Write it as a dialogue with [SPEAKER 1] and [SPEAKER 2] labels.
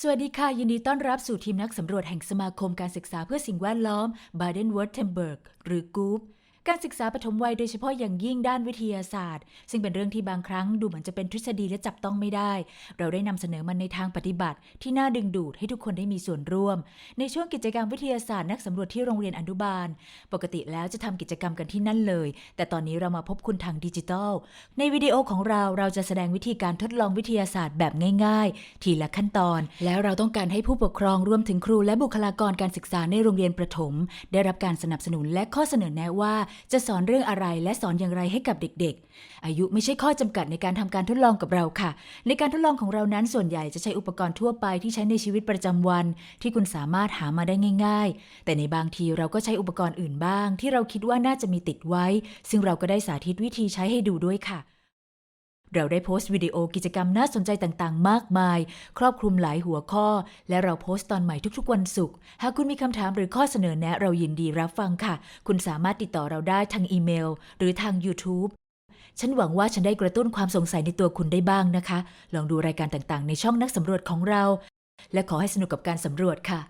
[SPEAKER 1] สวัสดีค่ะ ยินดีต้อนรับสู่ทีมนักสำรวจแห่งสมาคมการศึกษาเพื่อสิ่งแวดล้อม Baden-Württemberg หรือ GOOP การศึกษาปฐมวัยโดยเฉพาะอย่างยิ่งด้านวิทยาศาสตร์ ซึ่งเป็นเรื่องที่บางครั้งดูเหมือนจะเป็นทฤษฎีและจับต้องไม่ได้ เราได้นำเสนอมันในทางปฏิบัติ ที่น่าดึงดูดให้ทุกคนได้มีส่วนร่วม ในช่วงกิจกรรมวิทยาศาสตร์นักสำรวจที่โรงเรียนอนุบาล ปกติแล้วจะทำกิจกรรมกันที่นั่นเลย แต่ตอนนี้เรามาพบคุณทางดิจิทัล ในวิดีโอของเราเราจะแสดงวิธีการทดลองวิทยาศาสตร์แบบง่าย ๆ ทีละขั้นตอน แล้วเราต้องการให้ผู้ปกครองรวมถึงครูและบุคลากรการศึกษาในโรงเรียนประถม ได้รับการสนับสนุนและข้อเสนอแนะว่าจะสอนเรื่องอะไรและสอนอย่างไรให้กับเด็กๆ อายุไม่ใช่ข้อจำกัดในการทำการทดลองกับเราค่ะ ในการทดลองของเรานั้นส่วนใหญ่จะใช้อุปกรณ์ทั่วไปที่ใช้ในชีวิตประจำวัน ที่คุณสามารถหามาได้ง่าย ๆ แต่ในบางทีเราก็ใช้อุปกรณ์อื่นบ้าง ที่เราคิดว่าน่าจะมีติดไว้ ซึ่งเราก็ได้สาธิตวิธีใช้ให้ดูด้วยค่ะ เราได้โพสต์วิดีโอกิจกรรมน่าสนใจต่างๆ มากมาย ครอบคลุมหลายหัวข้อ และเราโพสต์ตอนใหม่ทุกๆ วันศุกร์หากคุณมีคำถามหรือข้อเสนอแนะเรายินดีรับฟังค่ะ คุณสามารถติดต่อเราได้ทางอีเมล หรือทาง YouTube ฉันหวังว่าฉันได้กระตุ้นความสงสัยในตัวคุณได้บ้างนะคะ ลองดูรายการต่างๆ ในช่องนักสำรวจของเรา และขอให้สนุกกับการสำรวจค่ะ